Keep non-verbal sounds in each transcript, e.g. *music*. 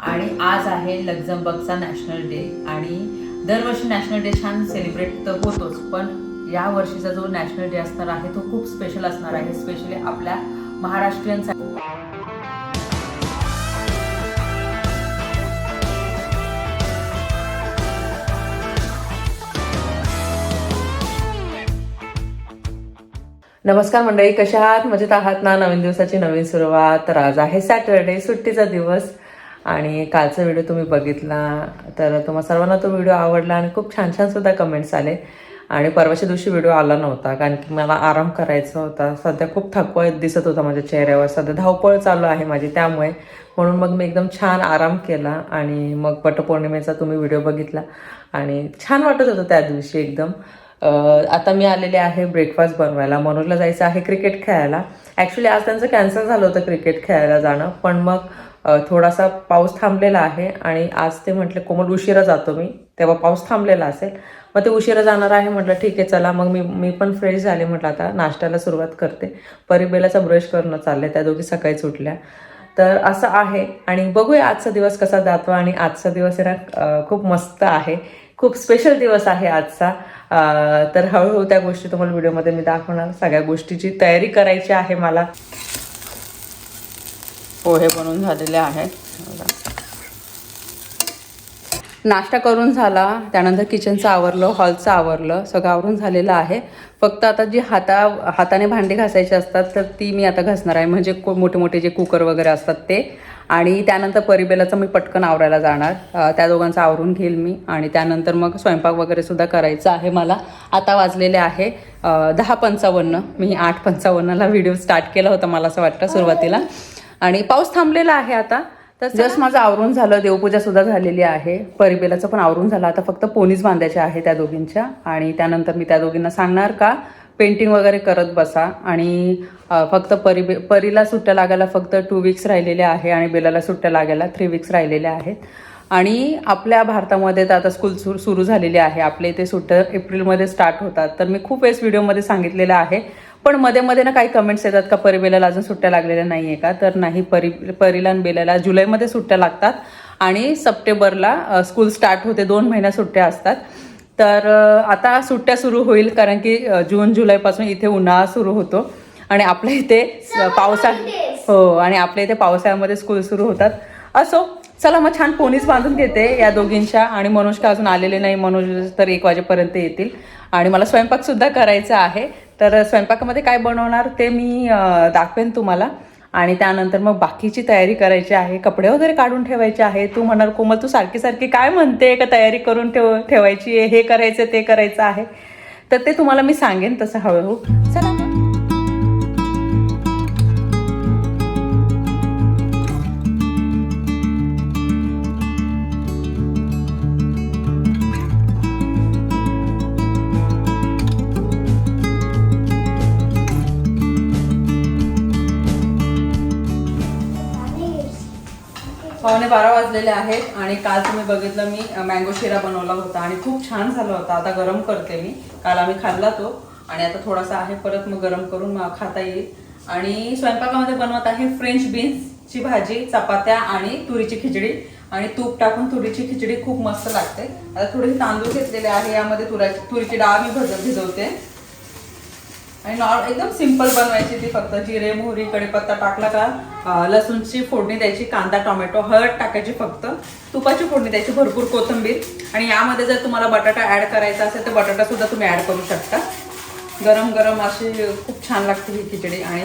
आणि आज आहे लक्झमबर्गचा नॅशनल डे आणि दरवर्षी नॅशनल डे छान सेलिब्रेट तर होतोच पण या वर्षीचा जो नॅशनल डे असणार आहे तो खूप स्पेशल असणार आहे स्पेशली आपल्या महाराष्ट्रीयनसाठी. नमस्कार मंडळी कशा आहात? मजेत आहात ना? नवीन दिवसाची नवीन सुरुवात. तर आज आहे सॅटरडे सुट्टीचा दिवस. आणि कालचा व्हिडिओ तुम्ही बघितला तर तुम्हा सर्वांना तो व्हिडिओ आवडला आणि खूप छान छानसुद्धा कमेंट्स आले. आणि परवाच्या दिवशी व्हिडिओ आला नव्हता कारण की मला आराम करायचा होता. सध्या खूप थकवा दिसत होता माझ्या चेहऱ्यावर. सध्या धावपळ चालू आहे माझी त्यामुळे म्हणून मग मी एकदम छान आराम केला आणि मग पटपौर्णिमेचा तुम्ही व्हिडिओ बघितला. आणि छान वाटत होतं त्या दिवशी एकदम. आता मी आलेले आहे ब्रेकफास्ट बनवायला. मनोजला जायचं आहे क्रिकेट खेळायला. ॲक्च्युली आज त्यांचं कॅन्सल झालं होतं क्रिकेट खेळायला जाणं. पण मग थोडासा पाऊस थांबलेला आहे आणि आज ते म्हटले कोमल उशिरा जातो मी. तेव्हा पाऊस थांबलेला असेल. मग ते उशिरा जाणार आहे म्हटलं ठीक आहे चला. मग मी मी पण फ्रेश झाले म्हटलं आता नाश्त्याला सुरुवात करते. परिबेलाचा ब्रश करणं चाललंय त्या दोघी सकाळी सुटल्या. तर असं आहे. आणि बघूया आजचा दिवस कसा जातो. आणि आजचा दिवस आहे ना खूप मस्त आहे. खूप स्पेशल दिवस आहे आजचा. तर हळूहळू त्या गोष्टी तुम्हाला व्हिडिओमध्ये मी दाखवणार. सगळ्या गोष्टीची तयारी करायची आहे मला. पोहे बनवून झालेले आहेत. नाश्ता करून झाला. त्यानंतर किचनचं आवरलं हॉलचं आवरलं. सगळं आवरून झालेलं आहे. फक्त आता जी हाता हाताने भांडी घासायची असतात तर ती मी आता घासणार आहे. म्हणजे को- मोठे मोठे जे कुकर वगैरे असतात ते. आणि त्यानंतर परिबेलाचं मी पटकन आवरायला जाणार. त्या दोघांचं आवरून घेईल मी. आणि त्यानंतर मग स्वयंपाक वगैरे सुद्धा करायचा आहे मला. आता वाजलेले आहे दहा पंचावन्न. मी आठ पंचावन्नला व्हिडिओ स्टार्ट केला होता मला असं वाटतं सुरुवातीला. आणि पाऊस थांबलेला आहे आता. तर जस्ट माझं आवरून झालं देवपूजा सुद्धा झालेली आहे. परिबेलाचं पण आवरून झालं. आता फक्त पोनीच बांधायच्या आहे त्या दोघींच्या. आणि त्यानंतर मी त्या दोघींना सांगणार का पेंटिंग वगैरे करत बसा. आणि फक्त परिबे परीला सुट्ट्या लागायला फक्त टू वीक्स राहिलेल्या आहे आणि बेलाला सुट्ट्या लागायला थ्री वीक्स राहिलेल्या आहेत. आणि आपल्या भारतामध्ये तर आता स्कूल सुरू सुरू झालेली आहे. आपल्या इथे सुट्ट्या एप्रिलमध्ये स्टार्ट होतात. तर मी खूप वेळेस व्हिडिओमध्ये सांगितलेलं आहे. पण मध्ये मध्ये ना काही कमेंट्स येतात का परिबेलाला अजून सुट्ट्या लागलेल्या नाही आहे का? तर नाही परी परीला आणि बेलाला जुलैमध्ये सुट्ट्या लागतात. आणि सप्टेंबरला स्कूल स्टार्ट होते दोन महिन्या सुट्ट्या असतात. तर आता सुट्ट्या सुरू होईल कारण की जून जुलैपासून इथे उन्हाळा सुरू होतो. आणि आपल्या इथे पावसा हो आणि आपल्या इथे पावसाळ्यामध्ये स्कूल सुरू होतात. असो चला मग छान पोनीच बांधून घेते या दोघींच्या. आणि मनोज का अजून आलेले नाही मनोज तर एक वाजेपर्यंत येतील. आणि मला स्वयंपाक सुद्धा करायचा आहे. तर स्वयंपाकामध्ये काय बनवणार ते मी दाखवेन तुम्हाला. आणि त्यानंतर मग बाकीची तयारी करायची आहे कपडे वगैरे काढून ठेवायचे आहे. तू म्हणाल कोमल तू सारखी सारखी काय म्हणते? का तयारी करून ठेव ठेवायची आहे हे करायचं ते करायचं आहे? तर ते तुम्हाला मी सांगेन तसं हळूहळू. चला पावणे बारा वाजलेले आहेत आणि काल तुम्ही बघितलं मी मँगो शिरा बनवला होता आणि खूप छान झाला होता. आता गरम करते मी. काल आम्ही खाल्ला तो आणि आता थोडासा आहे. परत मग गरम करून खाता येईल. आणि स्वयंपाकामध्ये बनवत आहे फ्रेंच बीन्सची भाजी चपात्या आणि तुरीची खिचडी. आणि तूप टाकून तुरीची खिचडी खूप मस्त लागते. आता थोडेसे तांदूळ घेतलेले आहे. यामध्ये तुरा तुरीची डाळ मी भज भिजवते. आणि नॉर एकदम सिंपल बनवायची ती फक्त जिरे मोहरी कढीपत्ता टाकला का लसूणची फोडणी द्यायची कांदा टोमॅटो हळद टाकायची फक्त. तुपाची फोडणी द्यायची भरपूर कोथिंबीर. आणि यामध्ये जर तुम्हाला बटाटा ॲड करायचा असेल तर बटाटासुद्धा तुम्ही ॲड करू शकता. गरम गरम अशी खूप छान लागते ही खिचडी. आणि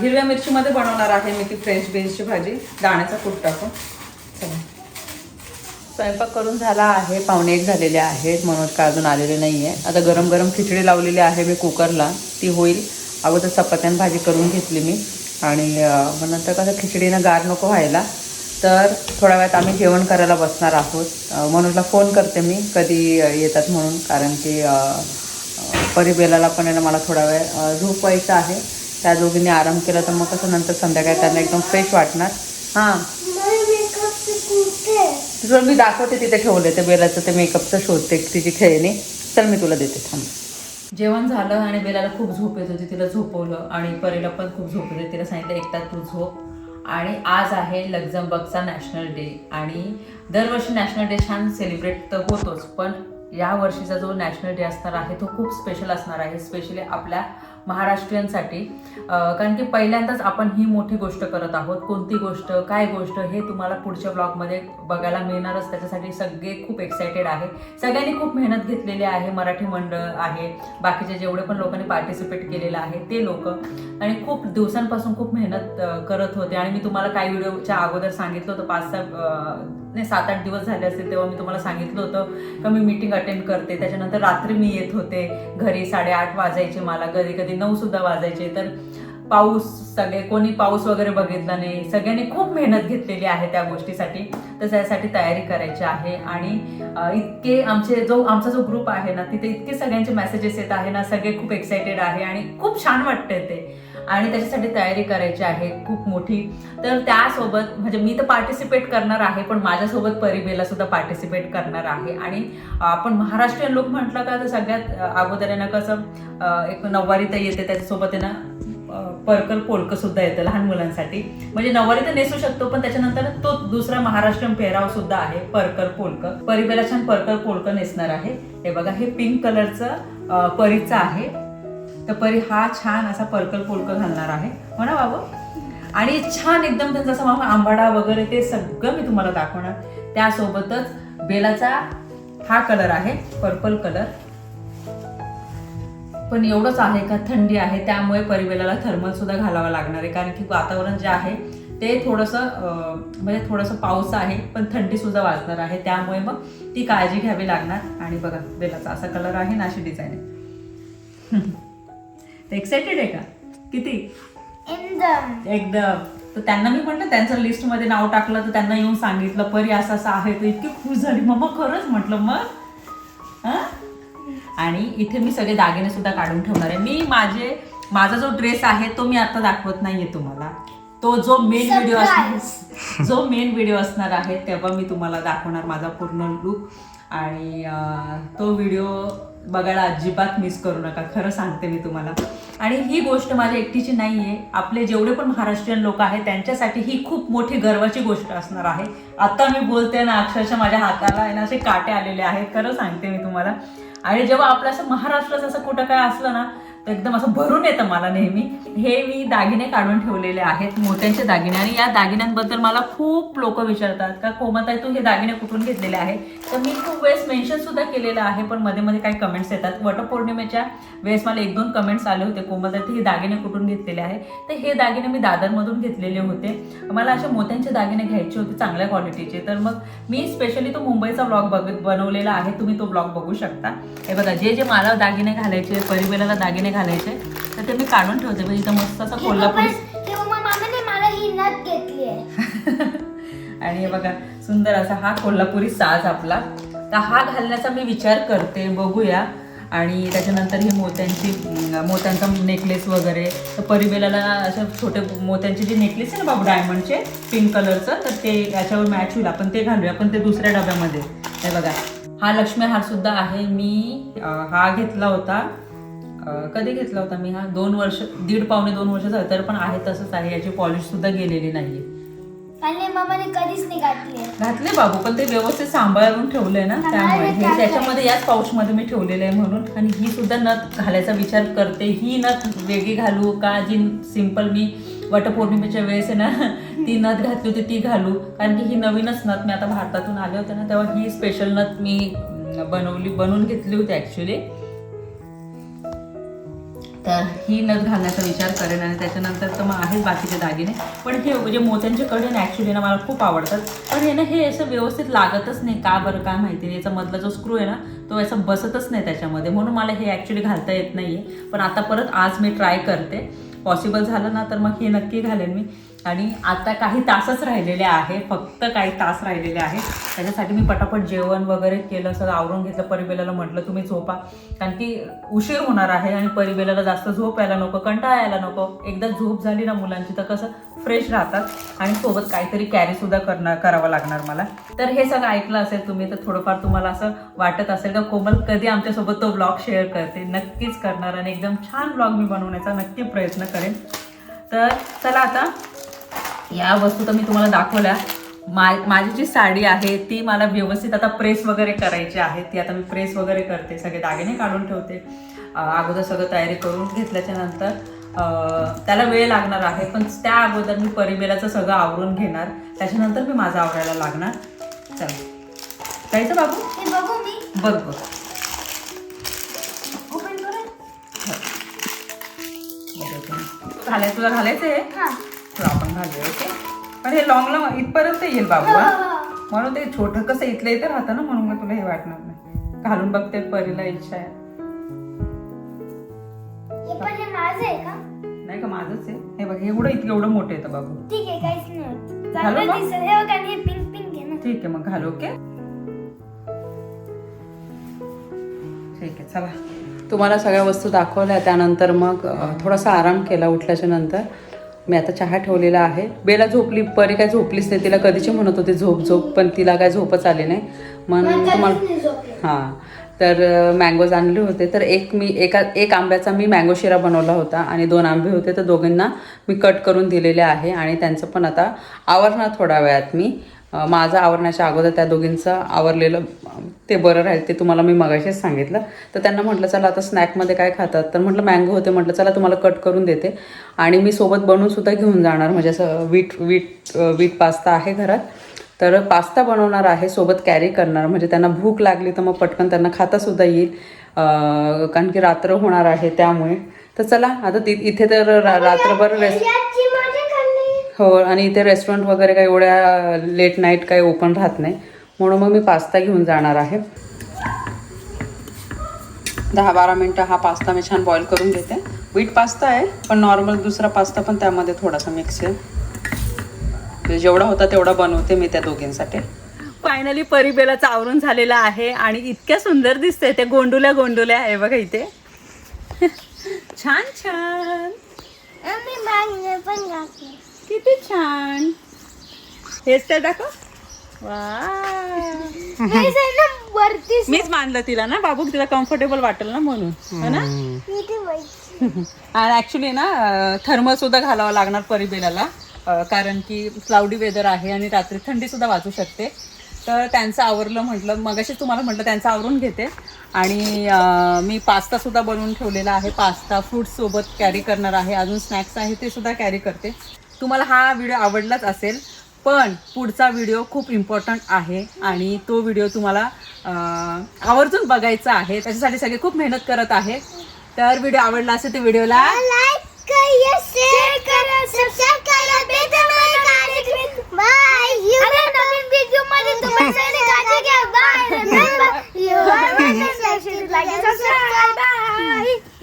हिरव्या मिरचीमध्ये बनवणार आहे मी ती फ्रेंच बीन्सची भाजी. दाण्याचा कूट टाकून. चला. स्वयंपाक करून झाला आहे पावणे एक झालेले आहेत मनोज काय अजून आलेले नाही आहे आता गरम गरम खिचडी लावलेली आहे मी कुकरला ती होईल. अगोदर चपात्यान भाजी करून घेतली मी. आणि मग नंतर कसं खिचडीनं गार नको व्हायला तर थोड्या वेळात आम्ही जेवण करायला बसणार आहोत. मनोजला फोन करते मी कधी येतात म्हणून कारण की परिबेलाला पण आहे ना मला थोडा वेळ अं, झोपवायचं आहे. त्या दोघींनी आराम केला तर मग कसं नंतर संध्याकाळी त्यांना एकदम फ्रेश वाटणार. हां. जर मी दाखवते तिथे ठेवले ते बेलाचं ते मेकअपचं शोधते तिची खेळणी. चल मी तुला देते थांब. जेवण झालं आणि बेलाला खूप झोप येत होती तिला झोपवलं आणि परेला पण खूप झोप येते तिला सांगितलं एक तास तू झोप. आणि आज आहे लक्झमबर्गचा नॅशनल डे आणि दरवर्षी नॅशनल डे छान सेलिब्रेट तर होतोच पण या वर्षीचा जो नॅशनल डे असणार आहे तो खूप स्पेशल असणार आहे स्पेशली आपल्या महाराष्ट्रीयनसाठी. कारण की पहिल्यांदाच आपण ही मोठी गोष्ट करत आहोत. कोणती गोष्ट काय गोष्ट हे तुम्हाला पुढच्या ब्लॉगमध्ये बघायला मिळणारच. त्याच्यासाठी सगळे खूप एक्सायटेड आहे. सगळ्यांनी खूप मेहनत घेतलेली आहे. मराठी मंडळ आहे. बाकीचे जेवढे पण लोकांनी पार्टिसिपेट केलेलं आहे ते लोक. आणि खूप दिवसांपासून खूप मेहनत करत होते. आणि मी तुम्हाला काही व्हिडिओच्या अगोदर सांगितलं होतं. पाच सहा नाही सात आठ दिवस झाले असतील तेव्हा मी तुम्हाला सांगितलं होतं का मी मीटिंग अटेंड करते. त्याच्यानंतर रात्री मी येत होते. घरी साडेआठ वाजायचे मला. कधी कधी नऊ सुद्धा वाजायचे. तर पाऊस सगळे कोणी पाऊस वगैरे बघितला नाही. सगळ्यांनी खूप मेहनत घेतलेली आहे त्या गोष्टीसाठी. तर त्यासाठी तयारी करायची आहे. आणि इतके आमचे जो आमचा जो ग्रुप आहे ना तिथे इतके सगळ्यांचे मेसेजेस येत आहे ना सगळे खूप एक्सायटेड आहे. आणि खूप छान वाटते ते. आणि त्याच्यासाठी तयारी करायची आहे खूप मोठी. तर त्यासोबत म्हणजे मी तर पार्टिसिपेट करणार आहे पण माझ्यासोबत परिबेला सुद्धा पार्टिसिपेट करणार आहे. आणि आपण महाराष्ट्रीयन लोक म्हटलं का तर सगळ्यात अगोदर आहे ना कसं एक नऊवारी तर येते त्याच्यासोबत आहे ना अं, परकर पोलकं सुद्धा येतं लहान मुलांसाठी. म्हणजे नववारी तर नेसू शकतो पण त्याच्यानंतर तो दुसरा महाराष्ट्रीयन पेहराव सुद्धा आहे परकर पोलकं परिबेला छान परकर पोलकं नेसणार आहे. हे बघा हे पिंक कलरचं परीचं आहे. तर परी हा छान असा पर्कल पोलकं घालणार आहे. हो ना बाबू? आणि छान एकदम त्यांचा असं मामा आंबाडा वगैरे ते सगळं मी तुम्हाला दाखवणार. त्यासोबतच बेलाचा हा कलर आहे पर्पल कलर. पण एवढंच आहे का थंडी आहे त्यामुळे परिवेलाला थर्मल सुद्धा घालावं लागणार आहे. कारण की वातावरण जे आहे ते थोडंसं म्हणजे थोडंसं पाऊस आहे पण थंडी सुद्धा वाजणार आहे. त्यामुळे मग ती काळजी घ्यावी लागणार. आणि बघा बेलाचा असा कलर आहे ना अशी डिझाईन आहे. *laughs* एक्साइटेड आहे का? किती? एकदम. एकदम. तर त्यांना मी म्हटलं त्यांचं लिस्टमध्ये नाव टाकलं तर त्यांना येऊन सांगितलं परी असं असं आहे. तर इतकी खुश झाली. मम्मा खरंच? म्हटलं मग? हं? आणि इथे मी सगळे दागिने सुद्धा काढून ठेवणार आहे. मी माझे माझा जो ड्रेस आहे तो मी आता दाखवत नाहीये तुम्हाला. तो जो मेन व्हिडिओ असणार जो मेन व्हिडिओ असणार आहे तेव्हा मी तुम्हाला दाखवणार माझा पूर्ण लुक आणि तो व्हिडिओ बघायला अजिबात मिस करू नका. खरं सांगते मी तुम्हाला. आणि ही गोष्ट माझ्या एकटीची नाही आहे आपले जेवढे पण महाराष्ट्रीयन लोक आहेत त्यांच्यासाठी ही खूप मोठी गर्वाची गोष्ट असणार आहे. आता मी बोलते ना अक्षरशः माझ्या हाताला आहे ना असे काटे आलेले आहेत. खरं सांगते मी तुम्हाला. आणि जेव्हा आपलं असं महाराष्ट्राचं असं कुठं काय असलं ना एकदम असं भरून येतं मला नेहमी. हे मी दागिने काढून ठेवलेले आहेत मोत्यांचे दागिने. आणि या दागिन्यांबद्दल मला खूप लोक विचारतात का कोमताई तू हे दागिने कुठून घेतलेले आहे? तर मी खूप वेळेस मेन्शन सुद्धा केलेलं आहे पण मध्ये मध्ये काही कमेंट्स येतात. वटपौर्णिमेच्या वेळेस मला एक दोन कमेंट्स आले होते कोमताई तू हे दागिने कुठून घेतलेले आहे? तर हे दागिने मी दादरमधून घेतलेले होते. मला असे मोत्यांचे दागिने घ्यायचे होते चांगल्या क्वालिटीचे तर मग मी स्पेशली तो मुंबईचा ब्लॉग बघ बनवलेला आहे तुम्ही तो ब्लॉग बघू शकता. हे बघा जे जे मला दागिने घालायचे परिवेलाला दागिने घालायचे तर ते मी काढून ठेवते. म्हणजे इथं मस्त असा कोल्हापुरी *laughs* आणि हे बघा सुंदर असा हा कोल्हापुरी साज आपला. तर हा घालण्याचा मी विचार करते बघूया. आणि त्याच्यानंतर हे मोत्यांची मोत्यांचा नेकलेस वगैरे. तर परिबेलाला अशा छोटे मोत्यांचे जे नेकलेस आहे ना बाबू डायमंडचे पिंक कलरचं तर ते याच्यावर मॅच होईल. आपण ते घालूया. पण ते दुसऱ्या डब्यामध्ये. हे बघा. हा लक्ष्मी हार सुद्धा आहे. मी हा घेतला होता. कधी घेतला होता मी हा? दोन वर्ष दीड पावणे दोन वर्ष झाले तर पण आहे तसंच आहे याची पॉलिश सुद्धा गेलेली नाहीये. आणि मामाने कधीच नाही घातली बाबू पण ते व्यवस्थित सांभाळून ठेवलंय ना त्यामुळे. हे. त्याच्यामध्ये याच पाऊचमध्ये मी ठेवलेलं आहे म्हणून. आणि ही सुद्धा नथ घालायचा विचार करते. ही नथ वेगळी घालू का? जी सिंपल मी वटपौर्णिमेच्या वेळेस आहे ना ती नथ घातली होती ती घालू. कारण की ही नवीनच नथ मी आता भारतातून आले होते ना तेव्हा ही स्पेशल नथ मी बनवली बनवून घेतली होती ऍक्च्युली तर ही नथ घालण्याचा विचार करेन आणि त्याच्यानंतर तर मग आहेत बाकीचे दागिने. पण हे म्हणजे मोत्यांचे कडे ना ॲक्च्युली ना मला खूप आवडतात. पण हे ना हे असं व्यवस्थित लागतच नाही. का बरं काय माहिती नाही. याचा मधला जो स्क्रू आहे ना तो असं बसतच नाही त्याच्यामध्ये. म्हणून मला हे ॲक्च्युली घालता येत नाही आहे पण आता परत आज मी ट्राय करते. पॉसिबल झालं ना तर मग हे नक्की घालेन मी. आणि आता काही तासच राहिलेले आहे फक्त काही तास राहिलेले आहे त्याच्यासाठी मी पटापट जेवण वगैरे केलं सगळं आवरून घेतलं परिबेलाला म्हटलं तुम्ही झोपा. कारण की उशीर होणार आहे आणि परिबेलाला जास्त झोप यायला नको कंटाळा यायला नको. एकदा झोप झाली ना मुलांची तर कसं फ्रेश राहतात. आणि सोबत काहीतरी कॅरी सुद्धा करणार करावं लागणार मला. तर हे सगळं ऐकलं असेल तुम्ही तर थोडंफार तुम्हाला असं वाटत असेल का? कोमल कधी आमच्यासोबत तो ब्लॉग शेअर करते? नक्कीच करणार आणि एकदम छान ब्लॉग मी बनवण्याचा नक्की प्रयत्न करेन. तर चला आता या वस्तू तर मी तुम्हाला दाखवल्या. मा माझी जी साडी आहे ती मला व्यवस्थित आता प्रेस वगैरे करायची आहे. ती आता मी प्रेस वगैरे करते. सगळे दागिने काढून ठेवते. अगोदर सगळं तयारी करून घेतल्याच्या नंतर त्याला वेळ लागणार आहे पण त्या अगोदर मी परिमेलाचं सगळं आवरून घेणार. त्याच्यानंतर मी माझं आवरायला लागणार. चला. जायचं बाबू? हे बघू मी. बघ करू? घालायचं तुला घालायचं आहे. हा. तुला आपण घालूया ओके? पण हे लॉंगला इथपर्यंत येईल बाबू हा? हा. म्हणून ते छोटं कसं इथलं इथं राहतं ना म्हणून मग तुला हे वाटणार नाही. घालून बघते परीला इच्छा आहे. हे पण हे माझं आहे का? नाही का माझंच आहे. हे बघ एवढं इतकं एवढं मोठं येतं बाबू ठीक आहे काहीच नाही होत. घालू चांगलं का? दिसेल. हे बघा आणि हे पिंक पिंक आहे ना. ठीक आहे मग घालू ओके? ठीक आहे चला. तुम्हाला सगळ्या वस्तू दाखवल्या. त्यानंतर मग अ, थोडासा आराम केला उठल्याच्या नंतर. मी आता चहा ठेवलेला आहे. बेला झोपली परी काय झोपलीच नाही. तिला कधीची म्हणत होते झोप झोप पण तिला काय झोपच आली नाही. म्हणून मला तुम्हाला कधीच नाही झोपले. हां. तर मँगोज आणले होते. तर एक मी एका एक आंब्याचा मी मँगो शिरा बनवला होता आणि दोन आंबे होते. तर दोघींना मी कट करून दिलेले आहे आणि त्यांचं पण आता आवरणार थोड्या वेळात मी. माझं आवरण्याच्या अगोदर त्या दोघींचं आवरलेलं ते बरं राहील ते तुम्हाला मी मगाशीच सांगितलं. तर त्यांना म्हटलं चला आता स्नॅकमध्ये काय खातात? तर म्हटलं मँगो होते. म्हटलं चला तुम्हाला कट करून देते. आणि मी सोबत बनवूनसुद्धा घेऊन जाणार. म्हणजे असं वीट वीट वीट पास्ता आहे घरात. तर पास्ता बनवणार आहे सोबत कॅरी करणार. म्हणजे त्यांना भूक लागली तर मग पटकन त्यांना खाता सुद्धा येईल. कारण की रात्र होणार आहे त्यामुळे. तर चला आता ति इथे तर रा- रात्रभर रेस्ट हो आणि इथे रेस्टॉरंट वगैरे काही एवढ्या लेट नाईट काही ओपन राहत नाही. म्हणून मग मी पास्ता घेऊन जाणार आहे. दहा बारा मिनटं हा पास्ता मी छान बॉईल करून घेते. व्हीट पास्ता आहे पण नॉर्मल दुसरा पास्ता पण त्यामध्ये थोडासा मिक्स आहे. जेवढा होता तेवढा बनवते मी त्या दोघींसाठी. फायनली परिबेलाचं आवरून झालेलं आहे आणि इतक्या सुंदर दिसते ते गोंडुल्या गोंडुल्या आहे बघा इथे. *laughs* छान छान. किती छान. हेच तर दाखव. *laughs* मीच मानलं तिला ना बाबू तिला कम्फर्टेबल वाटेल ना म्हणून. हो ना? ऍक्च्युली *laughs* ना थर्मल सुद्धा घालावं लागणार परिबेलाला. कारण की क्लाउडी वेदर आहे आणि रात्री थंडीसुद्धा वाचू वाजू शकते. तर त्यांचं आवरलं म्हटलं मगाशी तुम्हाला म्हटलं त्यांचं आवरून घेते. आणि मी पास्तासुद्धा बनवून ठेवलेला आहे. पास्ता फ्रूट्ससोबत कॅरी करणार आहे. अजून स्नॅक्स आहे ते सुद्धा कॅरी करते. तुम्हाला हा व्हिडिओ आवडलाच असेल पण पुढचा व्हिडिओ खूप इम्पॉर्टंट आहे. आणि तो व्हिडिओ तुम्हाला आवर्जून बघायचा आहे. त्याच्यासाठी सगळे खूप मेहनत करत आहे. तर व्हिडिओ आवडला असेल तर व्हिडिओला लाईक करा शेअर करा सबस्क्राईब करा बेल आयकॉन बाय नवीन व्हिडिओमध्ये तुम्ही सगळे काळजी घ्या bye you are subscribe bye